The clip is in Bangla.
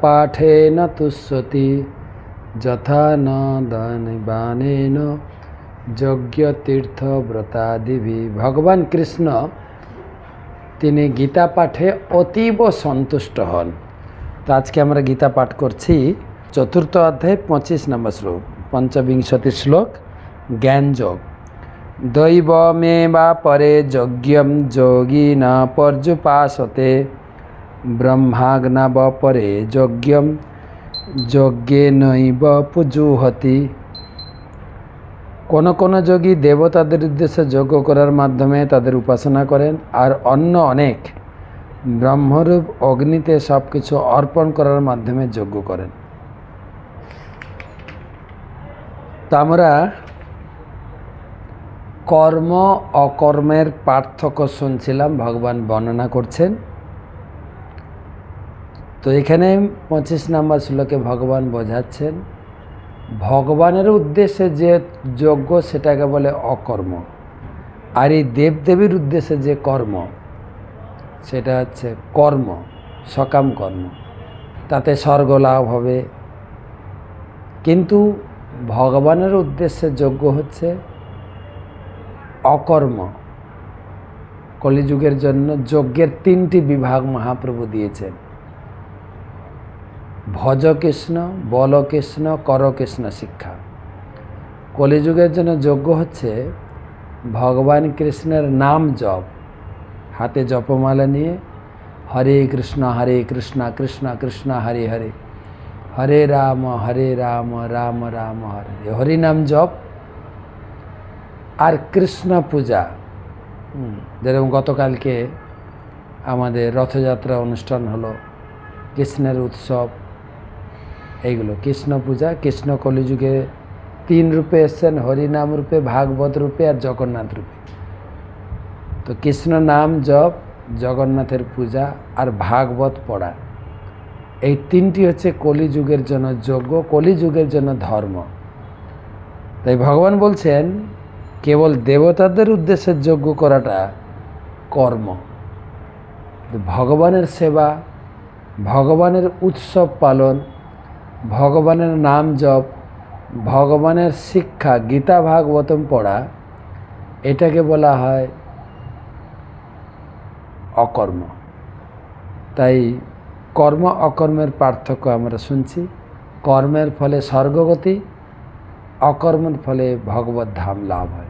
পাঠেন তুষ্যতি যথা যজ্ঞ তীর্থ ব্রতাদিভি ভগবান কৃষ্ণ তিনি গীতা পাঠে অতীব সন্তুষ্ট হন তো আজকে আমরা গীতা পাঠ করছি চতুর্থ অধ্যায় পঁচিশ নম্বর শ্লোক পঞ্চবিংশতি শ্লোক জ্ঞানযোগ দৈবমে বা পরে যজ্ঞম যোগী না পর্যুপাসতে ব্রহ্মাগ্নব পরে যজ্ঞম, যজ্ঞে নৈব পুজুহতি। কোন কোন যোগী দেবতাদের উদ্দেশ্যে যজ্ঞ করার মাধ্যমে তাদের উপাসনা করেন আর অন্য অনেক ব্রহ্মরূপ অগ্নিতে সব কিছু অর্পণ করার মাধ্যমে যজ্ঞ করেন। তা আমরা কর্ম অকর্মের পার্থক্য শুনছিলাম, ভগবান বর্ণনা করছেন। তো এখানে পঁচিশ নম্বর শ্লোকে ভগবান বোঝাচ্ছেন, ভগবানের উদ্দেশ্যে যে যজ্ঞ সেটাকে বলে অকর্ম, আর এই দেবদেবীর উদ্দেশ্যে যে কর্ম, সেটা হচ্ছে কর্ম, সকাম কর্ম। তাতে স্বর্গ লাভ হবে। কিন্তু ভগবানের উদ্দেশ্যে যজ্ঞ হচ্ছে অকর্ম। কলিযুগের জন্য যজ্ঞের তিনটি বিভাগ মহাপ্রভু দিয়েছেন। ভজ কৃষ্ণ বল কৃষ্ণ কর কৃষ্ণ শিক্ষা। কলিযুগের জন্য যজ্ঞ হচ্ছে ভগবান কৃষ্ণের নাম জপ। হাতে জপমালা নিয়ে হরে কৃষ্ণ হরে কৃষ্ণ কৃষ্ণ কৃষ্ণ, হরে হরে। হরে রাম হরে রাম রাম রাম, হরে হরে। হরি নাম জপ আর কৃষ্ণ পূজা। যেরকম গতকালকে আমাদের রথযাত্রা অনুষ্ঠান হলো, কৃষ্ণের উৎসব এইগুলো। কৃষ্ণ পূজা, কৃষ্ণ কলিযুগে তিন রূপে এসছেন, হরিনাম রূপে, ভাগবত রূপে আর জগন্নাথ রূপে। তো কৃষ্ণ নাম জপ, জগন্নাথের পূজা আর ভাগবত পড়া। এই তিনটি হচ্ছে কলিযুগের জন্য যজ্ঞ কলিযুগের জন্য ধর্ম। তাই ভগবান বলছেন, কেবল দেবতাদের উদ্দেশ্যে যজ্ঞ করাটা কর্ম। ভগবানের সেবা, ভগবানের উৎসব পালন ভগবানের নাম জপ, ভগবানের শিক্ষা, গীতা ভাগবতম পড়া, এটাকে বলা হয় অকর্ম। তাই কর্ম অকর্মের পার্থক্য আমরা শুনছি। কর্মের ফলে স্বর্গগতি, অকর্মের ফলে ভগবত ধাম লাভ হয়।